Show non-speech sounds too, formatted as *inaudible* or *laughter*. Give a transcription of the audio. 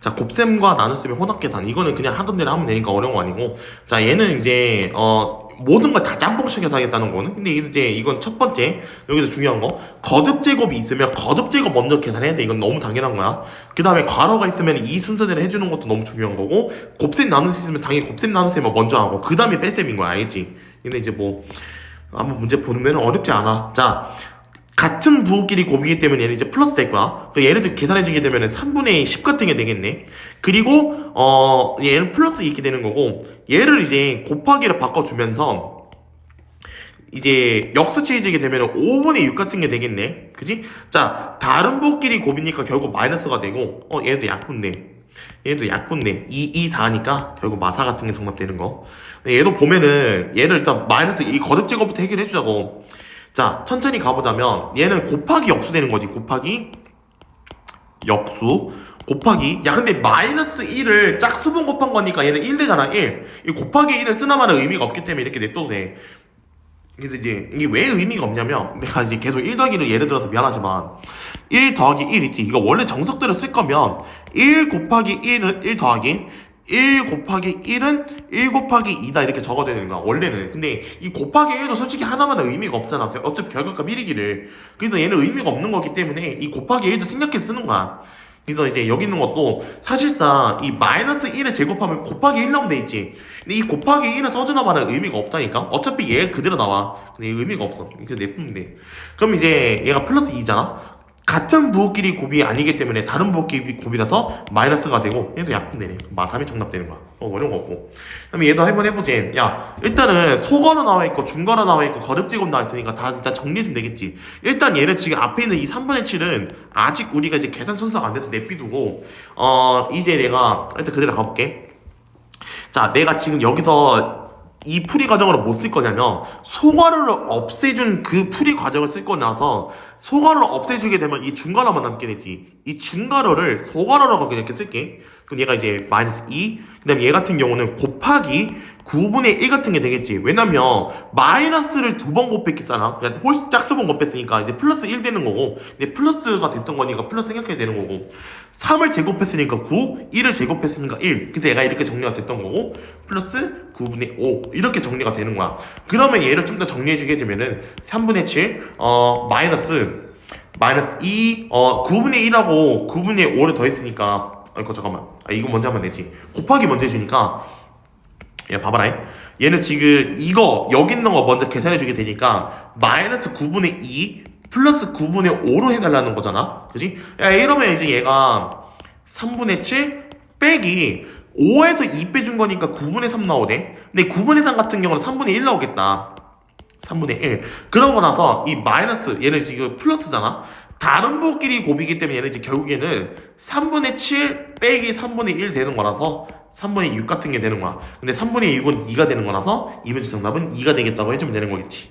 자, 곱셈과 나눗셈의 혼합 계산. 이거는 그냥 하던 대로 하면 되니까 어려운 거 아니고. 자, 얘는 이제, 어, 모든 걸 다 짬뽕식에서 하겠다는 거는. 근데 이제 이건 첫 번째. 여기서 중요한 거. 거듭 제곱이 있으면 거듭 제곱 먼저 계산해야 돼. 이건 너무 당연한 거야. 그 다음에 괄호가 있으면 이 순서대로 해주는 것도 너무 중요한 거고. 곱셈 나눗셈 있으면 당연히 곱셈 나눗셈을 먼저 하고. 그 다음에 뺄셈인 거야. 알지? 근데 이제 뭐, 한번 문제 보면 어렵지 않아. 자, 같은 부호끼리 곱이기 때문에 얘는 이제 플러스 될 거야. 그 얘를 계산해 주게 되면 3분의 10 같은 게 되겠네. 그리고, 어, 얘는 플러스 이렇게 되는 거고, 얘를 이제 곱하기를 바꿔주면서, 이제 역수치해지게 되면 5분의 6 같은 게 되겠네. 그지? 자, 다른 부호끼리 곱이니까 결국 마이너스가 되고, 어, 얘도 약분네. 얘도 약분네. 2, 2, 4니까 결국 마사 같은 게 정답 되는 거. 얘도 보면은, 얘를 일단 마이너스 이 거듭 제곱부터 해결해 주자고. 자, 천천히 가보자면 얘는 곱하기 역수 되는 거지. 곱하기 역수 곱하기 야 근데 마이너스 1을 짝수분 곱한 거니까 얘는 1 되잖아 1. 이 곱하기 1을 쓰나마는 의미가 없기 때문에 이렇게 냅둬도 돼. 그래서 이제 이게 왜 의미가 없냐면 *laughs* 내가 이제 계속 1 더하기를 예를 들어서 미안하지만 1 더하기 1 있지 이거 원래 정석대로 쓸 거면 1 곱하기 1은 1 더하기 1 곱하기 1은 1 곱하기 2다 이렇게 적어야 되는 거야 원래는. 근데 이 곱하기 1도 솔직히 하나만은 의미가 없잖아. 어차피 결과값 1이기를. 그래서 얘는 의미가 없는 거기 때문에 이 곱하기 1도 생략해 쓰는 거야. 그래서 이제 여기 있는 것도 사실상 이 마이너스 1을 제곱하면 곱하기 1 나오면 돼 있지. 근데 이 곱하기 1을 써주나 봐는 의미가 없다니까. 어차피 얘 그대로 나와. 근데 의미가 없어. 이렇게 내뿜면 돼 그럼 이제 얘가 플러스 2잖아 같은 부호끼리 곱이 아니기 때문에 다른 부호끼리 곱이라서 마이너스가 되고 얘도 약분되네. 마삼이 정답 되는 거야. 어 어려운 거 없고. 그다음에 얘도 한번 해보지. 야 일단은 소거로 나와 있고 중거로 나와 있고 거듭제곱 나와 있으니까 다 일단 정리해주면 되겠지. 일단 얘는 지금 앞에 있는 이 3분의 7은 아직 우리가 이제 계산 순서가 안 돼서 내비두고 어 이제 내가 일단 그대로 가볼게. 자 내가 지금 여기서 이 풀이 과정으로 뭐쓸 거냐면 소괄호를 없애준 그 풀이 과정을 쓸 거라서 소괄호를 없애주게 되면 이 중괄호만 남게 되지. 이 중괄호를 소괄호라고 이렇게 쓸게. 그럼 얘가 이제 마이너스 2 그다음에 얘 같은 경우는 곱하기 9분의 1 같은 게 되겠지. 왜냐면 마이너스를 두 번 곱했겠잖아. 그러니까 홀수 짝수번 곱했으니까 이제 플러스 1 되는 거고 근데 플러스가 됐던 거니까 플러스 생각해야 되는 거고 3을 제곱했으니까 9 1을 제곱했으니까 1 그래서 얘가 이렇게 정리가 됐던 거고 플러스 9분의 5 이렇게 정리가 되는 거야. 그러면 얘를 좀 더 정리해 주게 되면은 3분의 7 어 마이너스 마이너스 2 어 9분의 1하고 9분의 5를 더했으니까 아 이거 잠깐만. 아 이거 먼저 하면 되지. 곱하기 먼저 해주니까 얘 봐봐라 얘는 지금 이거 여기 있는 거 먼저 계산해 주게 되니까 마이너스 9분의 2 플러스 9분의 5로 해달라는 거잖아. 그지? 야 이러면 이제 얘가 3분의 7 빼기 5에서 2 빼준 거니까 9분의 3 나오네. 근데 9분의 3 같은 경우는 3분의 1 나오겠다. 3분의 1 그러고 나서 이 마이너스 얘는 지금 플러스잖아 다른 부끼리 곱이기 때문에 얘는 이제 결국에는 3분의 7 빼기 3분의 1 되는 거라서 3분의 6 같은 게 되는 거야. 근데 3분의 6은 2가 되는 거라서 주 정답은 2가 되겠다고 해주면 되는 거겠지